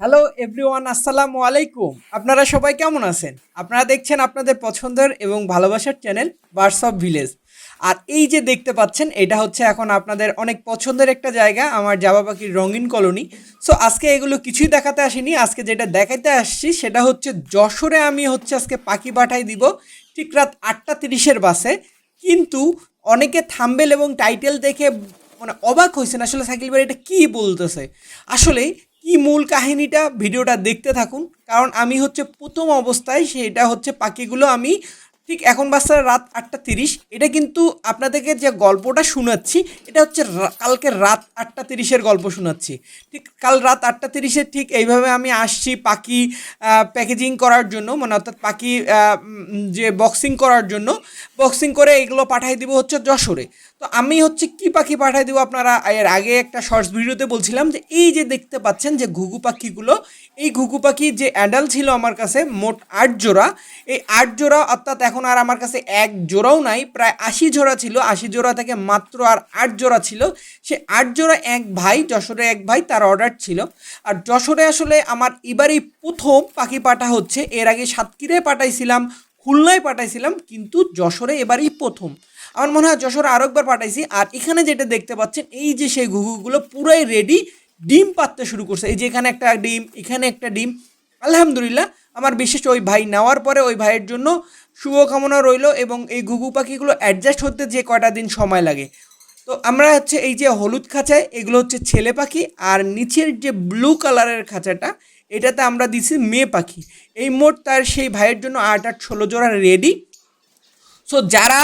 Hello everyone আসসালামু আলাইকুম। আপনারা সবাই কেমন আছেন? আপনারা দেখছেন আপনাদের পছন্দের এবং ভালোবাসার চ্যানেল বার্স অফ ভিলেজ আর এই যে দেখতে পাচ্ছেন, এটা হচ্ছে এখন আপনাদের অনেক পছন্দের একটা জায়গা, আমার জাবা পাখির রঙিন কলোনি। সো আজকে এগুলো কিছুই দেখাতে আসিনি। আজকে যেটা দেখাতে আসছি, সেটা হচ্ছে যশোরে আমি হচ্ছে আজকে পাখি পাঠাই দিব, ঠিক রাত আটটা তিরিশের বাসে। কিন্তু অনেকে থাম্বেল এবং টাইটেল দেখে মানে অবাক হয়েছেন আসলে সাইকেল ভাই এটা কী বলতেছে? আসলে কি মূল কাহিনীটা? ভিডিওটা দেখতে থাকুন। কারণ আমি হচ্ছে প্রথম অবস্থায় সেটা হচ্ছে পাখিগুলো আমি ঠিক এখন বাচ্চা রাত আটটা তিরিশ। এটা কিন্তু আপনাদেরকে যে গল্পটা শোনাচ্ছি, এটা হচ্ছে কালকে রাত আটটা তিরিশের গল্প শোনাচ্ছি। ঠিক কাল রাত আটটা তিরিশে ঠিক এইভাবে আমি আসছি পাখি প্যাকেজিং করার জন্য মানে অর্থাৎ পাখি যে বক্সিং করার জন্য। বক্সিং করে এগুলো পাঠাই দিব হচ্ছে যশোরে। তো আমি হচ্ছে কি পাখি পাঠাই দিব আপনারা, এর আগে একটা শর্টস ভিডিওতে বলছিলাম যে এই যে দেখতে পাচ্ছেন যে ঘুঘু পাখিগুলো, এই ঘুঘু পাখি যে অ্যাডাল ছিল আমার কাছে মোট আট জোড়া। এই আট জোড়া অর্থাৎ এখন আর আমার কাছে এক জোড়াও নাই, প্রায় আশি জোড়া ছিল, আশি জোড়া থেকে মাত্র আর আট জোড়া ছিল। সে আট জোড়া এক ভাই, যশোরে এক ভাই, তার অর্ডার ছিল। আর যশোরে আসলে আমার এবারই প্রথম পাখি পাঠা হচ্ছে। এর আগে সাতক্ষীরায় পাঠাইছিলাম, খুলনায় পাঠাইছিলাম, কিন্তু যশোরে এবারই প্রথম। আমার মনে হয় যশোরে আরও একবার পাঠাইছি। আর এখানে যেটা দেখতে পাচ্ছেন, এই যে সেই ঘুঘুগুলো পুরাই রেডি ডিম পাততে শুরু করছে। এই যে এখানে একটা ডিম, এখানে একটা ডিম। আলহামদুলিল্লাহ, আমার বিশেষ ওই ভাই নেওয়ার পরে ওই ভাইয়ের জন্য শুভকামনা রইল এবং এই ঘুঘু পাখিগুলো অ্যাডজাস্ট হতে যে কয়টা দিন সময় লাগে। তো আমরা হচ্ছে এই যে হলুদ খাঁচায়, এগুলো হচ্ছে ছেলে পাখি আর নিচের যে ব্লু কালারের খাঁচাটা, এটাতে আমরা দিছি মেয়ে পাখি। এই মোট তার সেই ভাইয়ের জন্য আট আট ষোলো জোড়া রেডি সো যারা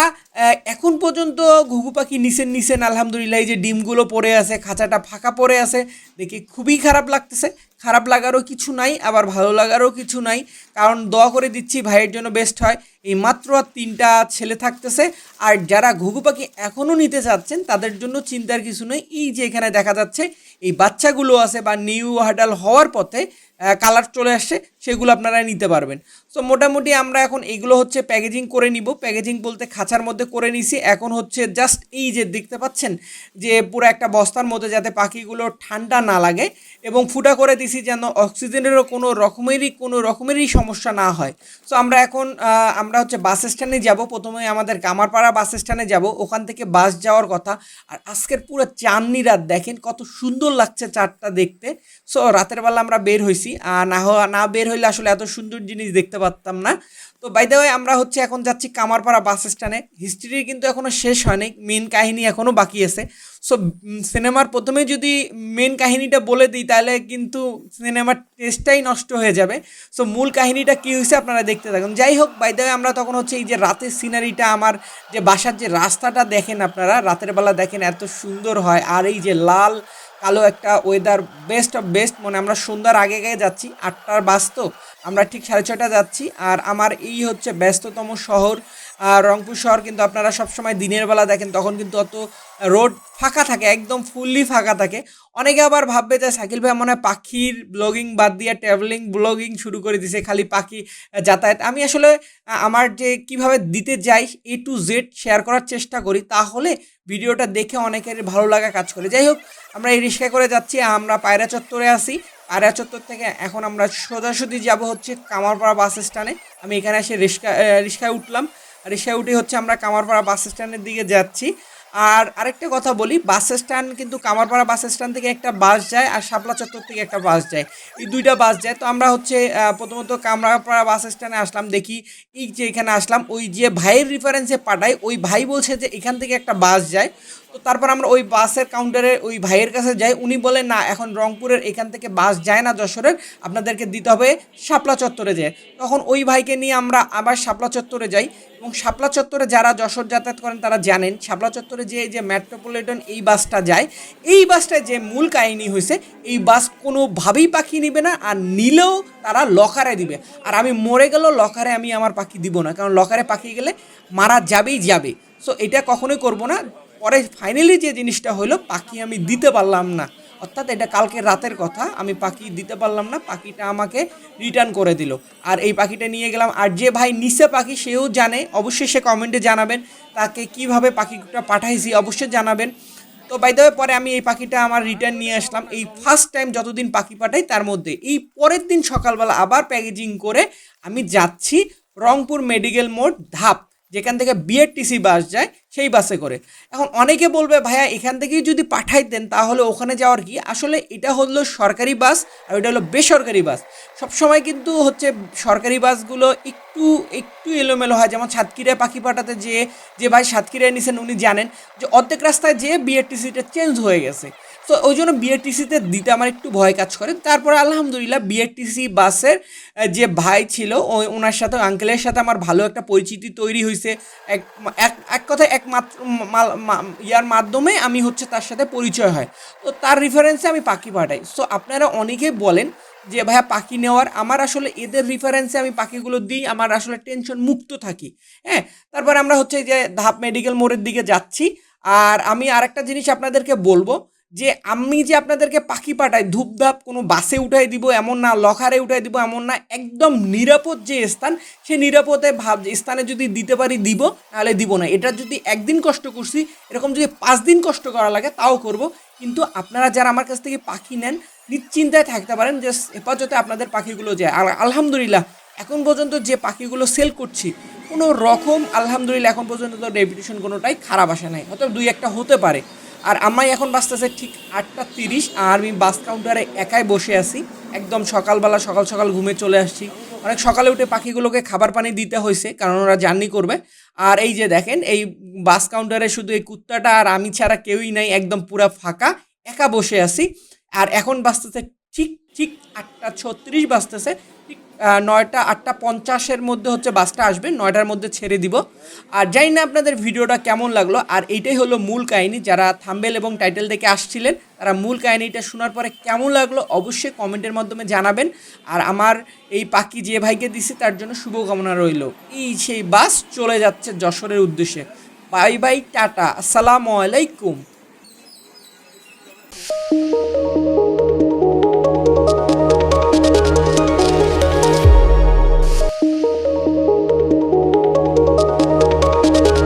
এখন পর্যন্ত ঘুঘু পাখি নিছেন নিছেন আলহামদুলিল্লাহ, এই যে ডিমগুলো পড়ে আছে, খাঁচাটা ফাঁকা পড়ে আছে, দেখে খুবই খারাপ লাগতেছে। খারাপ লাগারও কিছু নাই, আবার ভালো লাগারও কিছু নাই। কারণ দোয়া করে দিচ্ছি, ভাইয়ের জন্য বেস্ট হয়। এই মাত্র তিনটা ছেলে থাকতেছে, আর যারা ঘুঘু পাখি এখনও নিতে চাচ্ছেন, তাদের জন্য চিন্তার কিছু নেই। এই যে এখানে দেখা যাচ্ছে, এই বাচ্চাগুলো আছে বা নিউ হাডাল হওয়ার পথে কালার চলে আসছে, সেগুলো আপনারা নিতে পারবেন। সো মোটামুটি আমরা এখন এগুলো হচ্ছে প্যাকেজিং করে নিব। প্যাকেজিং বলতে খাঁচার মধ্যে করে নিছি। এখন হচ্ছে জাস্ট এই যে দেখতে পাচ্ছেন যে পুরো একটা বস্তার মধ্যে যাতে পাখিগুলো ঠান্ডা না লাগে এবং ফুটা করে দিছি যেন অক্সিজেনেরও কোনো রকমেরই কোনো রকমেরই সমস্যা না হয়। সো আমরা এখন আমরা হচ্ছে বাস স্ট্যান্ডে যাব। প্রথমে আমাদের কামারপাড়া বাস স্ট্যান্ডে যাব। ওখান থেকে বাস যাওয়ার কথা। আর আজকের পুরো চাঁদনি রাত দেখেন, কত সুন্দর লাগছে চাঁদটা দেখতে। সো রাতের বেলা আমরা বের হয়েছি আর না না বের হইলে আসলে এত সুন্দর জিনিস দেখতে পারতাম না। তো বাই দ্য আমরা হচ্ছে এখন যাচ্ছি কামারপাড়া বাস স্ট্যান্ডে। হিস্ট্রি কিন্তু এখনও শেষ হয়নি মেন কাহিনী এখনও বাকি আছে। সো সিনেমার প্রথমে যদি মেন কাহিনীটা বলে দিই, তাহলে কিন্তু সিনেমার টেস্টটাই নষ্ট হয়ে যাবে। সো মূল কাহিনীটা কী হয়েছে আপনারা দেখতে থাকুন। যাই হোক বাই দ্য আমরা তখন হচ্ছে এই যে রাতের সিনারিটা আমার যে বাসার যে রাস্তাটা দেখেন আপনারা, রাতের বেলা দেখেন এত সুন্দর হয়, আর এই যে লাল কালো একটা ওয়েদার বেস্ট অফ বেস্ট মানে আমরা সুন্দর আগে গিয়ে যাচ্ছি, আটটার বাস তো। আমরা ঠিক সাড়ে ছটা যাচ্ছি। আর আমার এই হচ্ছে ব্যস্ততম শহর রংপুর শহর কিন্তু আপনারা সবসময় দিনের বেলা দেখেন, তখন কিন্তু অত রোড ফাঁকা থাকে, একদম ফুললি ফাঁকা থাকে। অনেকে আবার ভাববে যে সাইকেল ভাই মনে হয় পাখির ব্লগিং বাদ দিয়ে ট্রাভেলিং ব্লগিং শুরু করে দিছে, খালি পাখি যাতায়াত। আমি আসলে আমার যে কীভাবে দিতে যাই এ টু জেড শেয়ার করার চেষ্টা করি, তাহলে ভিডিওটা দেখে অনেকের ভালো লাগা কাজ করে। যাই হোক, আমরা এই রিক্সায় করে যাচ্ছি, আমরা পায়রা চত্বরে আসি পায়রা চত্বর থেকে এখন আমরা সোজাসুজি যাব হচ্ছে কামারপাড়া বাস স্ট্যান্ডে। আমি এখানে এসে রিক্সা রিক্সায় উঠলাম। রিক্সায় উঠে হচ্ছে আমরা কামারপাড়া বাস স্ট্যান্ডের দিকে যাচ্ছি। আর আরেকটা কথা বলি, বাস স্ট্যান্ড কিন্তু কামারপাড়া বাস স্ট্যান্ড থেকে একটা বাস যায় আর শাপলা চত্বর থেকে একটা বাস যায়। এই দুইটা বাস যায়। তো আমরা হচ্ছে প্রথমত কামরাপাড়া বাস স্ট্যান্ডে আসলাম, দেখি এই যে এখানে আসলাম, ওই যে ভাইয়ের রেফারেন্সে পাঠায়, ওই ভাই বলছে যে এখান থেকে একটা বাস যায়। তো তারপর আমরা ওই বাসের কাউন্টারে ওই ভাইয়ের কাছে যাই। উনি বলেন না, এখন রংপুরের এখান থেকে বাস যায় না যশোরের, আপনাদেরকে দিতে হবে শাপলা চত্বরে যায়। তখন ওই ভাইকে নিয়ে আমরা আবার শাপলা চত্বরে যাই এবং শাপলা চত্বরে যারা যশোর যাতায়াত করেন তারা জানেন, শাপলা চত্বরে যে যে মেট্রোপলিটন এই বাসটা যায়, এই বাসটায় যে মূল কাহিনী হয়েছে এই বাস কোনোভাবেই পাখি নিবে না আর নিলেও তারা লকারে দিবে। আর আমি মরে গেলেও লকারে আমি আমার পাখি দিব না, কারণ লকারে পাখি গেলে মারা যাবেই যাবে। সো এটা কখনোই করব না। পরে ফাইনালি যে জিনিসটা হলো, পাখি আমি দিতে পারলাম না। অর্থাৎ এটা কালকে রাতের কথা, আমি পাখি দিতে পারলাম না, পাখিটা আমাকে রিটার্ন করে দিল। আর এই পাখিটা নিয়ে গেলাম। আর যে ভাই নিচে পাখি, সেও জানে, অবশ্যই সে কমেন্টে জানাবেন, তাকে কীভাবে পাখিটা পাঠাইছি অবশ্যই জানাবেন। তো বাই পরে আমি এই পাখিটা আমার রিটার্ন নিয়ে আসলাম। এই ফার্স্ট টাইম যতদিন পাখি পাঠাই, তার মধ্যে। এই পরের দিন সকালবেলা আবার প্যাকেজিং করে আমি যাচ্ছি রংপুর মেডিকেল মোড় ধাপ। যেখান থেকে বিএরটিসি বাস যায়, সেই বাসে করে। এখন অনেকে বলবে, ভাইয়া, এখান থেকেই যদি পাঠাইতেন তাহলে ওখানে যাওয়ার কি? আসলে এটা হলো সরকারি বাস আর এটা হলো বেসরকারি বাস সবসময় কিন্তু হচ্ছে সরকারি বাসগুলো একটু একটু এলোমেলো হয়। যেমন সাতক্ষীরায় পাখি পাঠাতে যে যে ভাই সাতক্ষীরায় নিছেন, উনি জানেন যে অর্ধেক রাস্তায় যেয়ে বিএরটিসিটা চেঞ্জ হয়ে গেছে। তো ওই জন্য বিএরটিসিতে দিতে আমার একটু ভয় কাজ করে। তারপরে আলহামদুলিল্লাহ বিএরটিসি বাসের যে ভাই ছিল ওই ওনার সাথে আঙ্কেলের সাথে আমার ভালো একটা পরিচিতি তৈরি হয়েছে এক এক কথায় একমাত্র ইয়ার মাধ্যমে আমি হচ্ছে তার সাথে পরিচয় হয়। তো তার রিফারেন্সে আমি পাখি পাঠাই। সো আপনারা অনেকে বলেন যে, ভাইয়া, পাখি নেওয়ার, আমার আসলে এদের রিফারেন্সে আমি পাখিগুলো দিই, আমার আসলে টেনশন মুক্ত থাকি। হ্যাঁ তারপরে আমরা হচ্ছে যে ধাপ মেডিকেল মোড়ের দিকে যাচ্ছি। আর আমি আরেকটা জিনিস আপনাদেরকে বলব যে আমি যে আপনাদেরকে পাখি পাঠাই, ধূপধাপ কোনো বাসে উঠাই দিব, এমন না লখারে উঠাই দিব, এমন না, একদম নিরাপদ যে স্থান, সে নিরাপদে ভাব, স্থানে যদি দিতে পারি দিব, নাহলে দিব না। এটা যদি একদিন কষ্ট করছি, এরকম যদি পাঁচ দিন কষ্ট করা লাগে, তাও করব। কিন্তু আপনারা যারা আমার কাছ থেকে পাখি নেন, নিশ্চিন্তায় থাকতে পারেন যে হেফাজতে আপনাদের পাখিগুলো যায়। আর আলহামদুলিল্লাহ, এখন পর্যন্ত যে পাখিগুলো সেল করছি, কোনো রকম, আলহামদুলিল্লাহ, এখন পর্যন্ত রেপুটেশন কোনোটাই খারাপ আসে নাই। হয়তো দুই একটা হতে পারে। আর আমি এখন বাসতেছে ঠিক আটটা তিরিশ, আর আমি বাস কাউন্টারে একাই বসে আছি। একদম সকালবেলা সকাল সকাল ঘুমে চলে আসছি। অনেক সকালে উঠে পাখিগুলোকে খাবার পানি দিতে হয়েছে, কারণ ওরা জার্নি করবে। আর এই যে দেখেন, এই বাস কাউন্টারে শুধু এই কুত্তাটা আর আমি ছাড়া কেউই নাই, একদম পুরো ফাঁকা, একা বসে আছি। আর এখন বাজতেছে ঠিক ঠিক আটটা ছত্রিশ বাজতেছে ঠিক নয়টা, আটটা পঞ্চাশের মধ্যে হচ্ছে বাসটা আসবে, নয়টার মধ্যে ছেড়ে দিব। আর জানি না আপনাদের ভিডিওটা কেমন লাগল, আর এইটাই হলো মূল কাহিনী, যারা থাম্বেল এবং টাইটেল থেকে আসছিলেন, তারা মূল কাহিনীটা শোনার পরে কেমন লাগল অবশ্যই কমেন্টের মাধ্যমে জানাবেন। আর আমার এই পাখি যে ভাইকে দিছি, তার জন্য শুভকামনা রইল। এই সেই বাস চলে যাচ্ছে যশোরের উদ্দেশ্যে। বাই বাই, টাটা, আসসালামু আলাইকুম।